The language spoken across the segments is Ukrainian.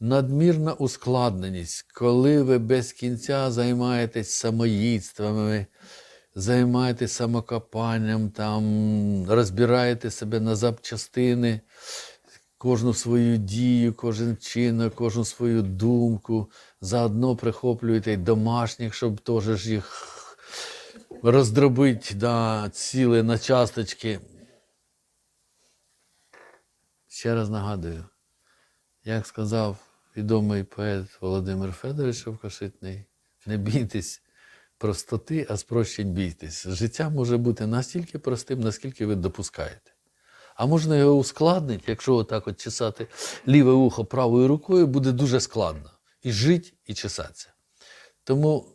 надмірна ускладненість, коли ви без кінця займаєтесь самоїдствами, займаєтесь самокопанням, там, розбираєте себе на запчастини, кожну свою дію, кожен вчинок, кожну свою думку, заодно прихоплюєте й домашніх, щоб теж їх роздробити да, ціле на часточки. Ще раз нагадую, як сказав відомий поет Володимир Федорович Шовкошитний, не бійтесь простоти, а спрощень бійтесь. Життя може бути настільки простим, наскільки ви допускаєте. А можна його ускладнити, якщо отак от чесати ліве ухо правою рукою, буде дуже складно. І жити, і чесатися. Тому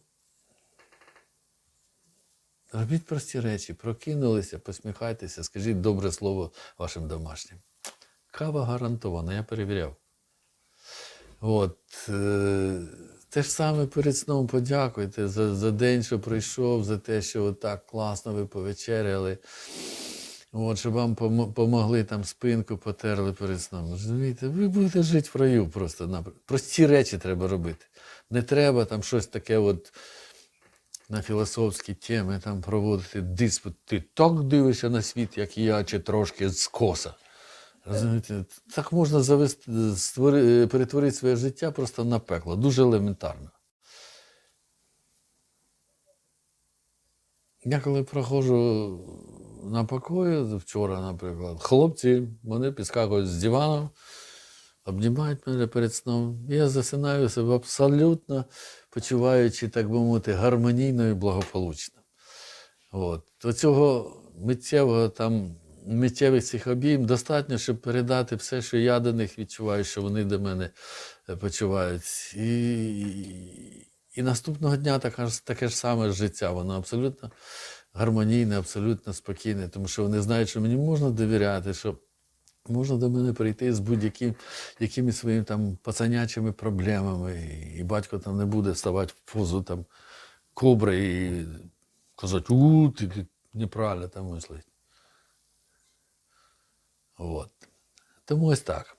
робіть прості речі, прокинулися, посміхайтеся, скажіть добре слово вашим домашнім. Кава гарантована, я перевіряв. От, е, те ж саме перед сном подякуйте за, за день, що пройшов, за те, що так класно ви повечеряли. От, щоб вам помогли там спинку потерли перед сном. Розумієте, ви будете жити в раю просто. Прості речі треба робити. Не треба там щось таке от на філософські теми там проводити диспут. Ти так дивишся на світ, як я, чи трошки скоса. Розумієте, так можна завести, створи, перетворити своє життя просто на пекло. Дуже елементарно. Я коли проходжу на покої, вчора, наприклад, хлопці, вони підскакують з дивану, обнімають мене перед сном. Я засинаю себе абсолютно почуваючи, так би мовити, гармонійно і благополучно. От. До цього миттєвого там, миттєвих цих обійм достатньо, щоб передати все, що я до них відчуваю, що вони до мене е, почувають. І, і наступного дня така ж, таке ж саме життя, воно абсолютно гармонійне, абсолютно спокійне, тому що вони знають, що мені можна довіряти, що можна до мене прийти з будь-яким якимись своїми там пацанячими проблемами, і батько там не буде ставати в позу там кобри і казати, у, ти, ти неправильно там мислить. От. Тому ось так.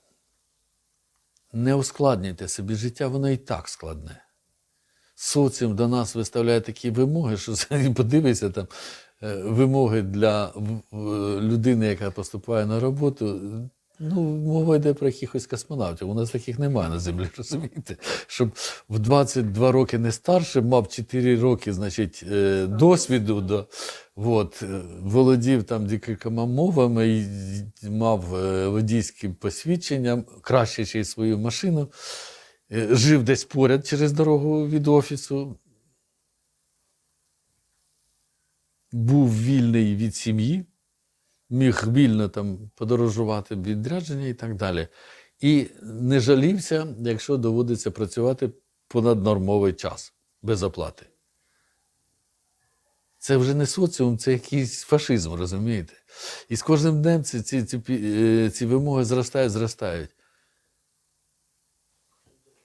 Не ускладнюйте собі життя, воно і так складне. Соціум до нас виставляє такі вимоги, що подивися там е, вимоги для людини, яка поступає на роботу. Ну, мова йде про якихось космонавтів. У нас таких немає на землі, розумієте? Щоб в 22 роки не старше, мав 4 роки, значить, е, досвіду, до, от, е, володів там декількома мовами, і мав е, водійським посвідченням, краще ще й свою машину жив десь поряд через дорогу від офісу, був вільний від сім'ї, міг вільно там подорожувати відрядження і так далі. І не жалівся, якщо доводиться працювати понаднормовий час без оплати. Це вже не соціум, це якийсь фашизм, розумієте? І з кожним днем ці, ці, ці, е, ці вимоги зростають, зростають.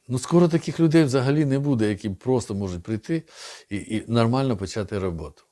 Ну, скоро таких людей взагалі не буде, які просто можуть прийти і, і нормально почати роботу.